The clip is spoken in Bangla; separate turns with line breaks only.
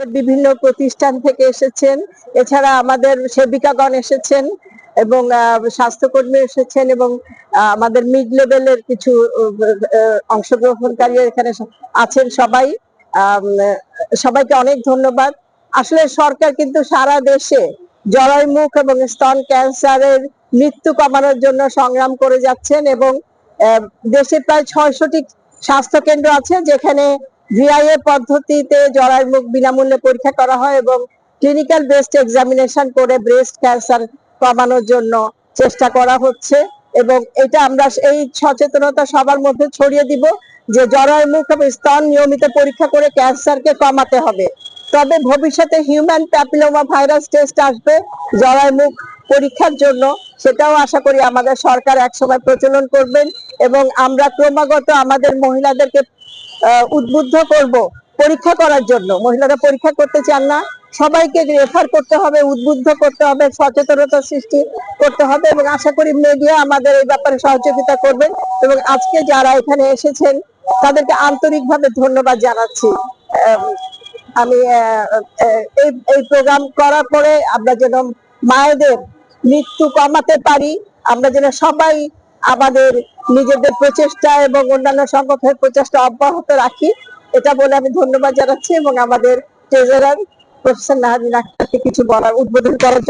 বিভিন্ন প্রতিষ্ঠান থেকে এসেছেন। এছাড়া আমাদের সেবিকাগণ এসেছেন এবং স্বাস্থ্যকর্মী এসেছেন এবং আমাদের মিড লেভেলের কিছু অংশগ্রহণকারী এখানে আছেন সবাই। সবাইকে অনেক ধন্যবাদ। আসলে সরকার কিন্তু সারা দেশে জরায়ুমুখ এবং স্তন ক্যান্সারের মৃত্যু কমানোর জন্য সংগ্রাম করে যাচ্ছেন এবং দেশে প্রায় ছয়শটি স্বাস্থ্য কেন্দ্র আছে যেখানে ভিআইএ পদ্ধতিতে জরায়ুমুখ বিনামূল্যে পরীক্ষা করা হয় এবং ক্লিনিক্যাল বেস্ট এক্সামিনেশন করে ব্রেস্ট ক্যান্সার কমানোর জন্য চেষ্টা করা হচ্ছে এবং এটা আমরা এই সচেতনতা সবার মধ্যে ছড়িয়ে দিব যে জরায়ুমুখ এবং স্তন নিয়মিত পরীক্ষা করে ক্যান্সারকে কমাতে হবে। তবে ভবিষ্যতে হিউম্যান প্যাপিলোমা ভাইরাস টেস্ট আসবে জরায়ুমুখ পরীক্ষার জন্য। সেটাও আশা করি আমাদের সরকার একসময় প্রচলন করবেন এবং আমরা ক্রমাগত আমাদের মহিলাদেরকে উদ্বুদ্ধ করব পরীক্ষা করার জন্য। মহিলারা পরীক্ষা করতে চান না। সবাইকে রেফার করতে হবে, উদ্বুদ্ধ করতে হবে, সচেতনতা সৃষ্টি করতে হবে এবং আশা করি মিডিয়া আমাদের এই ব্যাপারে সহযোগিতা করবেন এবং আজকে যারা এখানে এসেছেন, তাদেরকে আন্তরিকভাবে ধন্যবাদ জানাচ্ছি। আমি এই প্রোগ্রাম করার পরে আমরা যেন মায়েদের মৃত্যু কমাতে পারি। আমরা যেন সবাই আমাদের নিজেদের প্রচেষ্টা এবং অন্যান্য সংগঠনের প্রচেষ্টা অব্যাহত রাখি। এটা বলে আমি ধন্যবাদ জানাচ্ছি এবং আমাদের ট্রেজারার প্রফেসর নাহাদিন আক্তারকে কিছু বলার, উদ্বোধন করার